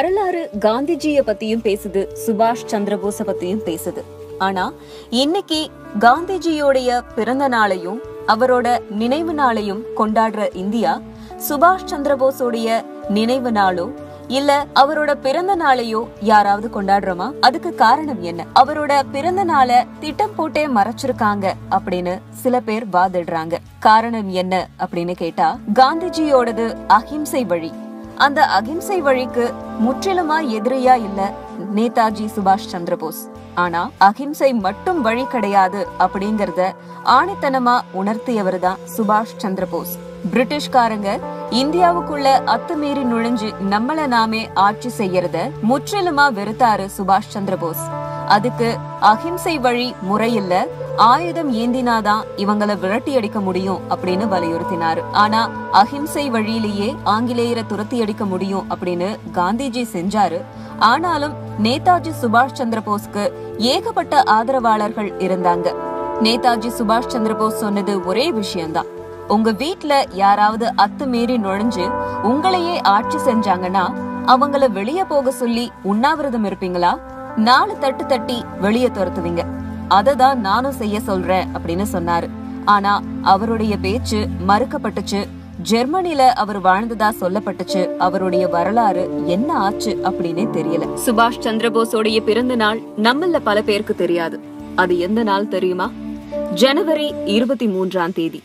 வரலாறு காந்திஜிய பத்தியும் பேசுது சுபாஷ் சந்திரபோஸ பத்தியும் பேசுது. ஆனா இன்னைக்கு காந்திஜியோடைய பிறந்த நாளையும் அவரோட நினைவு நாளையும் கொண்டாடுற இந்தியா சுபாஷ் சந்திரபோஸோடைய நினைவு நாளோ இல்ல அவரோட பிறந்த நாளையோ யாராவது கொண்டாடுறோமா? அதுக்கு காரணம் என்ன? அவரோட பிறந்த நாளை திட்டம் போட்டே மறைச்சிருக்காங்க அப்படின்னு சில பேர் வாதிடுறாங்க. காரணம் என்ன அப்படின்னு கேட்டா காந்திஜியோடது அஹிம்சை வழி. அந்த அகிம்சை வழிக்கு முற்றிலுமா எதிரியா இல்ல நேதாஜி சுபாஷ் சந்திரபோஸ். ஆனா அகிம்சை மட்டும் வழி கிடையாது அப்படிங்கறத ஆணித்தனமா உணர்த்தியவர் தான் சுபாஷ் சந்திரபோஸ். பிரிட்டிஷ்காரங்க இந்தியாவுக்குள்ள அத்துமீறி நுழைஞ்சு நம்மள நாமே ஆட்சி செய்யறத முற்றிலுமா வெறுத்தாரு சுபாஷ் சந்திரபோஸ். அதுக்கு அஹிம்சை வழி முறையில்ல ஆயுதம் ஏந்தினாதான் இவங்கள விரட்டி அடிக்க முடியும் அப்படின்னு வலியுறுத்தினாரு. ஆனா அஹிம்சை வழியிலேயே ஆங்கிலேயரை துரத்தி அடிக்க முடியும் அப்படின்னு காந்திஜி செஞ்சாரு. ஆனாலும் நேதாஜி சுபாஷ் சந்திரபோஸ்க்கு ஏகப்பட்ட ஆதரவாளர்கள் இருந்தாங்க. நேதாஜி சுபாஷ் சந்திரபோஸ் சொன்னது ஒரே விஷயம்தான். உங்க வீட்டுல யாராவது அத்துமீறி நுழைஞ்சு உங்களையே ஆட்சி செஞ்சாங்கன்னா அவங்கள வெளிய போக சொல்லி உண்ணாவிரதம் இருப்பீங்களா? நாலு தட்டு தட்டி வெளிய துரத்துவீங்க. அததான் நானும் செய்ய சொல்றேன் அப்படின்னு சொன்னாரு. ஆனா அவருடைய பேச்சு மறுக்கப்பட்டுச்சு. ஜெர்மனில அவர் வாழ்ந்ததா சொல்லப்பட்டுச்சு. அவருடைய வரலாறு என்ன ஆச்சு அப்படின்னே தெரியல. சுபாஷ் சந்திரபோஸோடைய பிறந்த நாள் நம்மள பல பேருக்கு தெரியாது. அது எந்த நாள் தெரியுமா? ஜனவரி இருபத்தி மூன்றாம் தேதி.